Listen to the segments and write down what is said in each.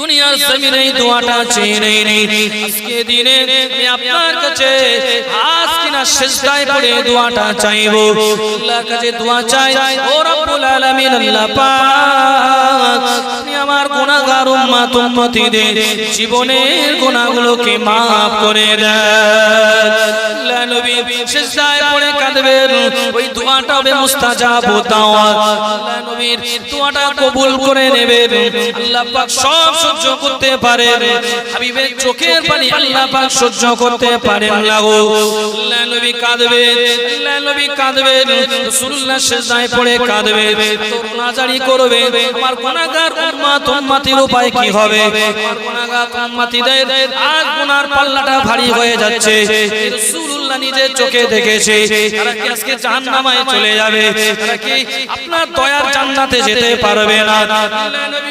দুনিয়ার জমিনে এই দোয়াটা চেয়ে নেই নেই আজকে দিনে আমি আপনার কাছে আজ কিনা সিজদায় পড়ে দোয়াটা চাইব। আল্লাহর কাছে দোয়া চাই, ও রব্বুল আলামিন, আল্লাহ পাক। আমার গুনাহগার উম্মত উম্মতিদের জীবনের গুনাহগুলোকে maaf করে দেন নবী সিজদায় পড়ে কাঁদবেন, ওই দোয়াটা হবে মুস্তাজাব আল্লাহ নবীর দোয়াটা কবুল করে আল্লাহ পাক সব সহ্য করতে পারেন। হাবিবের চোখের পানি আল্লাহ পাক সহ্য করতে পারেন না গো। আল্লাহ নবী আল্লাহ নবী রাসূলুল্লাহ সিজদায় পড়ে তোর নাজারি আমার গুনাহগার উম্মত উম্মতির উপায় কি হবে? পাল্লাটা ভারী হয়ে যাচ্ছে। রাসূলুল্লাহ চোখে দেখেছে। তারা কি চলে যাবে? যেতে পারবে না? নবী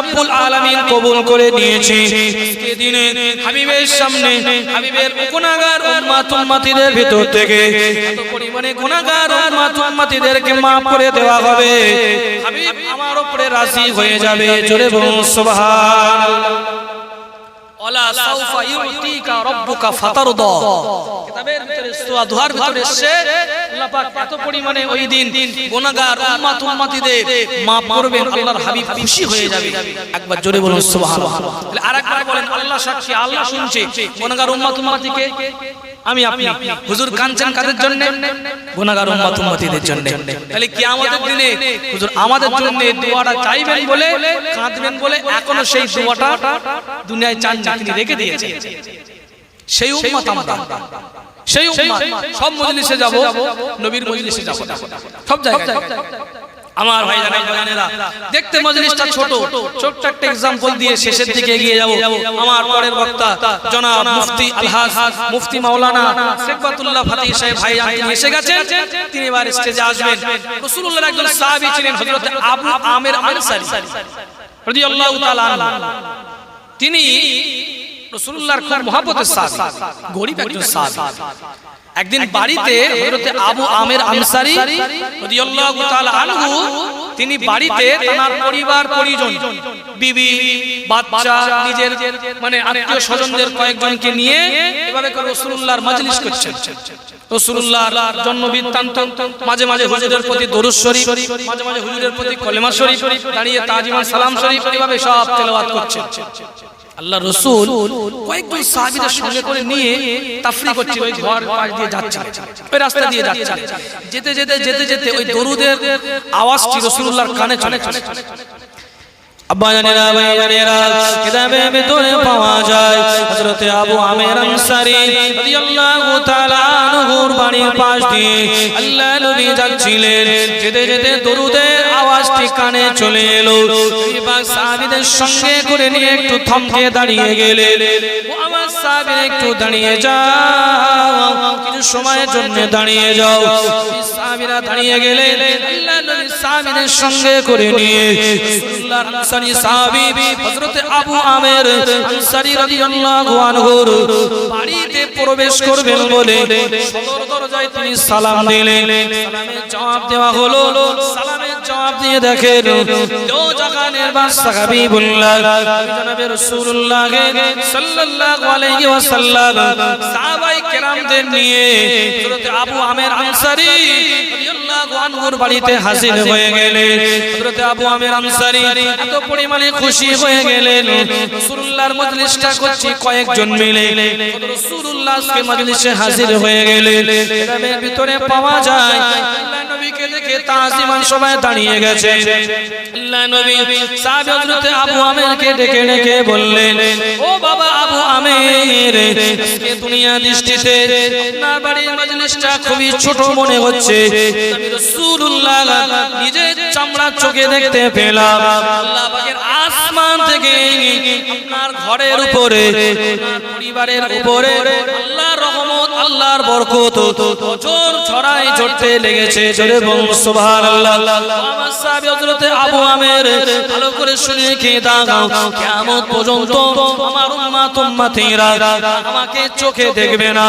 রব্বুল আলামিন কবুল করে নিয়েছে। আজকে দিনে হাবিবের সামনে, হাবিবের গুনাহগার উম্মত উম্মতিদের ভিতর থেকে এত পরিমাণে গুনাহগার উম্মত উম্মতিদেরকে maaf করে দেওয়া হবে। হাবিব আমার উপরে রাজি হয়ে যাবে। জোরে বলুন, সুবহানাল্লাহ। ওয়ালা সাউফা ইউতিকা রাব্বুকা ফাতারদা। কিতাবের ভিতরে সূরা দুহার ভিতরে এসেছে। আল্লাহ পাক এত পরিমাণে ওই দিন গুনাহগার উম্মত উম্মতিদের maaf করবেন আল্লাহর হাবিব খুশি হয়ে যাবে। একবার জোরে বলুন সুবহানাল্লাহ। তাহলে আরেকবার বলেন আল্লাহ সাক্ষী আল্লাহ শুনছে। গুনাহগার উম্মত উম্মতিকে আমি আপনি। হুজুর কাঁদছেন কাদের জন্য? গুনাহগার উম্মত উম্মতিদের জন্য। তাহলে কিয়ামতের দিনে হুজুর আমাদের জন্য দোয়াটা চাইবেন বলে কাঁদবেন বলে এখনও সেই দোয়াটা দুনিয়ায় চান চাকরি রেখে দিয়েছে সেই উম্মত আমরা। সেই উম্মত। সব মজলিসে যাব নবীর মজলিসে যাব। সব জায়গায়। আমার ভাই দেখতে মজলিসটা ছোট। ছোট্ট একটা এক্সাম্পল দিয়ে শেষের দিকে এগিয়ে যাব। আমার পরের বক্তা, জনাব মুফতি আলহাজ, মুফতি মাওলানা শেখবাতুল্লাহ ফাতিহ সাহেব ভাই তিনি এসে গেছেন। তিনি এবার স্টেজে আসবেন। রাসূলুল্লাহর একজন সাহাবী ছিলেন হযরত আবু আমির আনসারী। রাদিয়াল্লাহু তাআলা তিনি রাসূলুল্লাহর খুব গরিব একজন সাহাবী। একদিন বাড়িতে আবু আমির আনসারী রাদিয়াল্লাহু তাআলা আনহু তিনি বাড়িতে তার পরিবার পরিজন বিবি বাচ্চা নিজের মানে আত্মীয় স্বজনদের কয়েকজনকে নিয়ে এভাবে করে রাসূলুল্লাহর মজলিস করছেন। রাসূলুল্লাহর জন্ম বৃত্তান্ত মাঝে মাঝে হুজুরের প্রতি দরুদ শরীফ মাঝে মাঝে হুজুরের প্রতি কলেমা শরীফ দাঁড়িয়ে তাজিমান সালাম শরীফ এভাবে সব তেলাওয়াত করছেন। আল্লাহ রসুল কয়েকজন সাহাবীদের সঙ্গে করে নিয়ে তাফরি করছে, ওই ঘর পাশ দিয়ে যাচ্ছে। ওই রাস্তা দিয়ে যাচ্ছে। যেতে যেতে যেতে যেতে ওই দরুদের আওয়াজটি রাসূলুল্লাহর কানে চলে চলে আব্বা জানেরা আবু আমের আনসারী রাদিয়াল্লাহু তাআলা বাড়ির পাশ দিয়ে আল্লাহ নবী যাচ্ছিলেন। যেতে যেতে দরুদের আওয়াজটি কানে চলে এলো। এবার সাহাবীদের সঙ্গে করে নিয়ে একটু থমকে দাঁড়িয়ে গেলেন। ও আমার সাহাবী একটু দাঁড়িয়ে যাও। কিছু সময়ের জন্য দাঁড়িয়ে যাও। সাহাবীরা দাঁড়িয়ে গেলেন। সাহাবীদের সঙ্গে করে নিয়ে রাসূলুল্লাহ আনসারী সাহাবী হযরত আবু আমের আনসারী রাদিয়াল্লাহু আনহুর বাড়িতে প্রবেশ করবেন বলে সদর দরজায় তিনি সালাম দিলেন। সালামের জবাব দেওয়া হলো সালামের জবাব দিয়ে দেখেন, দো জাগানের বাদশা হাবিবুল্লাহ, জনাবে রাসূলুল্লাহ সাল্লাল্লাহু আলাইহি ওয়াসাল্লাম, সাহাবাই কেরামদের নিয়ে হযরত আবু আমের আনসারী আনহুর বাড়িতে হাজির হয়ে গেলেন। হযরত আবু আমির আনসারী এত পরিমাণে খুশি হয়ে গেলেন। রাসূলুল্লাহর মজলিসটা করছি কয়েকজন মিলে। রাসূলুল্লাহ আজকে মজলিসে হাজির হয়ে গেলেন। এর ভিতরে পাওয়া যায়। আল্লাহ তাজিমান সবাই দাঁড়িয়ে গেছে। আল্লাহ নবী আবু আমেরকে ডেকে ডেকে বললেন, ও বাবা আবু আমের দুনিয়া দৃষ্টিতে খুবই ছোট মনে হচ্ছে। আমি রাসূলুল্লাহ চোখে দেখতে পেলাম। আল্লাহ আসমান থেকে আপনার ঘরের উপরে পরিবারের উপরে রহমত আল্লাহর বরকত জোর ছড়াই ঝরতে লেগেছে, জোরে বল সুবহানাল্লাহ। আমার সাহাবী হযরত আবু আমের ভালো করে শুনে কে দাও কিয়ামত পর্যন্ত আমার উম্মত, উম্মতিরা আমাকে চোখে দেখবে না,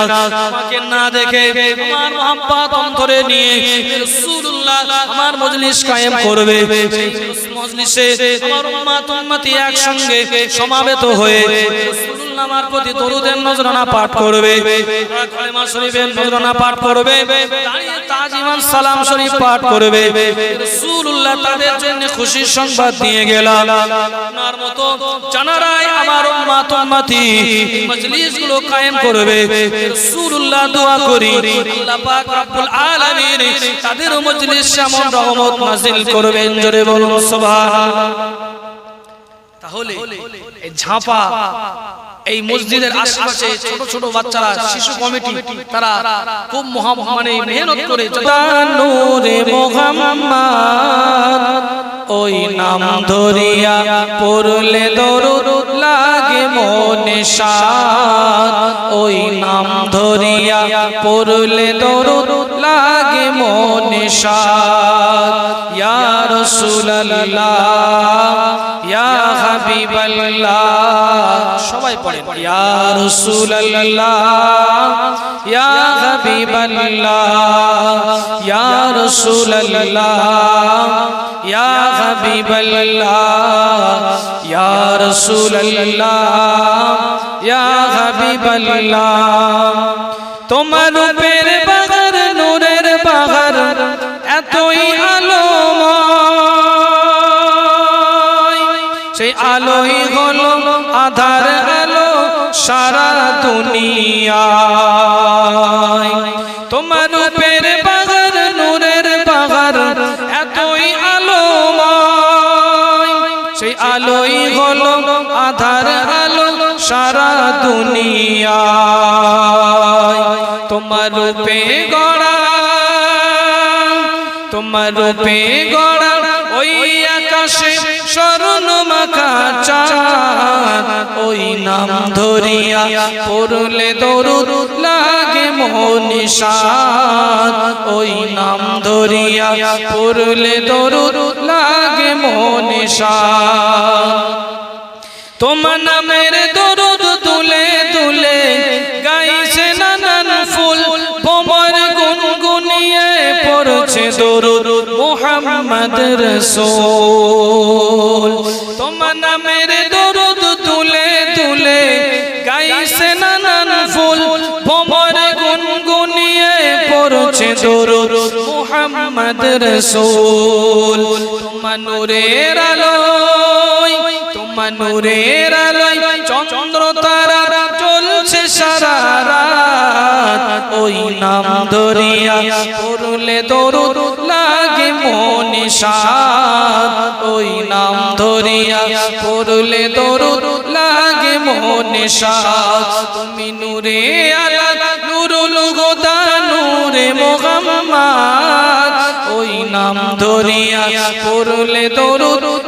আমাকে না দেখে আমার মোহাম্মত অন্তরে নিয়ে রাসূলুল্লাহ আমার মজলিস কায়েম করবে। মজলিসে আমার উম্মত, উম্মতি একসঙ্গে সমাবেত হয়ে রাসূলুল্লাহ আমার প্রতি দরুদের নজরানা পাঠ করবে। আর কালেমা শরীফের নজরানা পাঠ করবে, দাঁড়িয়ে তাজিমান সালাম শরীফ পাঠ করবে। রাসূলুল্লাহ তাদের জন্য খুশির সংবাদ দিয়ে গেলাম। আপনার মতো জানারাই আমার উম্মত উম্মতি মজলিসগুলো কায়েম করবে। রাসূলুল্লাহ দোয়া করি, আল্লাহ পাক রব্বুল আলামিন তাদের মজলিস এমন রহমত নাযিল করবেন, জোরে বলুন সুবহানাল্লাহ। তাহলে ঝাপা এই মসজিদের আশেপাশে ছোট ছোট বাচ্চারা শিশু কমিটি তারা খুব মহা মানে মেহনত করে নূরে মোহাম্মদ ওই নাম ধরিয়া পড়লে দরুদ লাগে মনে শাদ ওই নাম ধরিয়া পড়লে দরুদ লাগে মনে শাদ ইয়া রাসূলুল্লাহ ইয়া হাবিবাল্লাহ সবাই পড়েন ইয়া রাসূলুল্লাহ ইয়া হাবিবাল্লাহ ইয়া রাসূলুল্লাহ ইয়া হাবিবাল্লাহ ইয়া রাসূলুল্লাহ ইয়া হাবিবাল্লাহ তোমার রূপের বাগার নূরের বাগার এতই আলোময় সেই আলোই হলো আধার আলো সারা দুনিয়া তোমার রূপের বাগার নূরের বাগার এতই আলোময়। সেই আলোই হলো আধার আলো সারা দুনিয়া তোমার রূপে গড়া, তোমার রূপে গড়া ওই আকাশে স্মরণ মাখা চাঁদ, ওই নাম ধরিয়া পড়লে দরুদ লাগে মনিষাদ। ওই নাম ধরিয়া পড়লে দরুদ লাগে মনিষাদ। তোমার নামের দরুদ পড়ছে দরুদ মোহাম্মদ রসূল। তোমার নামের দরুদ তুলে তুলে গাইছে নানান ফুল। ভমর গুনগুনিয়ে পড়ছে দরুদ মোহাম্মদ রসূল। তোমার নূরের আলোয় তোমার চন্দ্র তারা চলছে সারা ওই নাম ধরিয়া পড়লে দরুদ লাগে মনে ওই নাম ধরিয়া লাগে ওই নাম ধরিয়া পড়লে দরুদ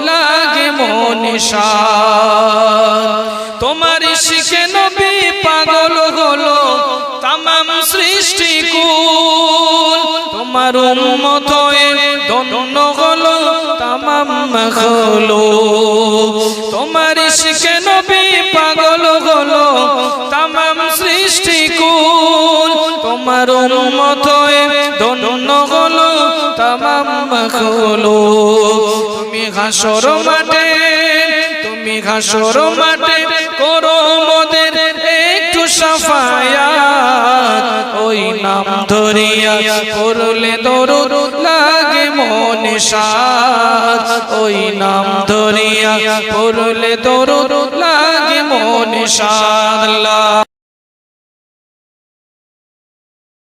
মনে শাদ তোমার শিখে নবী পাগল হলো, তামাম সৃষ্টি কুল। তোমার উম্মত হয়ে ধন্য হলো, তামাম হলো তোমার শিখে নবী পাগল হলো, তামাম সৃষ্টি কুল। তোমার উম্মত হয়ে ধন্য হলো, তামাম হলো হাসর মাঠে, তুমি ঘাসর মাঠে করো মোদের একটু সাফায়া ওই নাম ধরিয়া করলে দরুদ লাগে মনে সাত ওই নাম ধরিয়া করলে দরুদ লাগে মনে সাত আল্লাহ।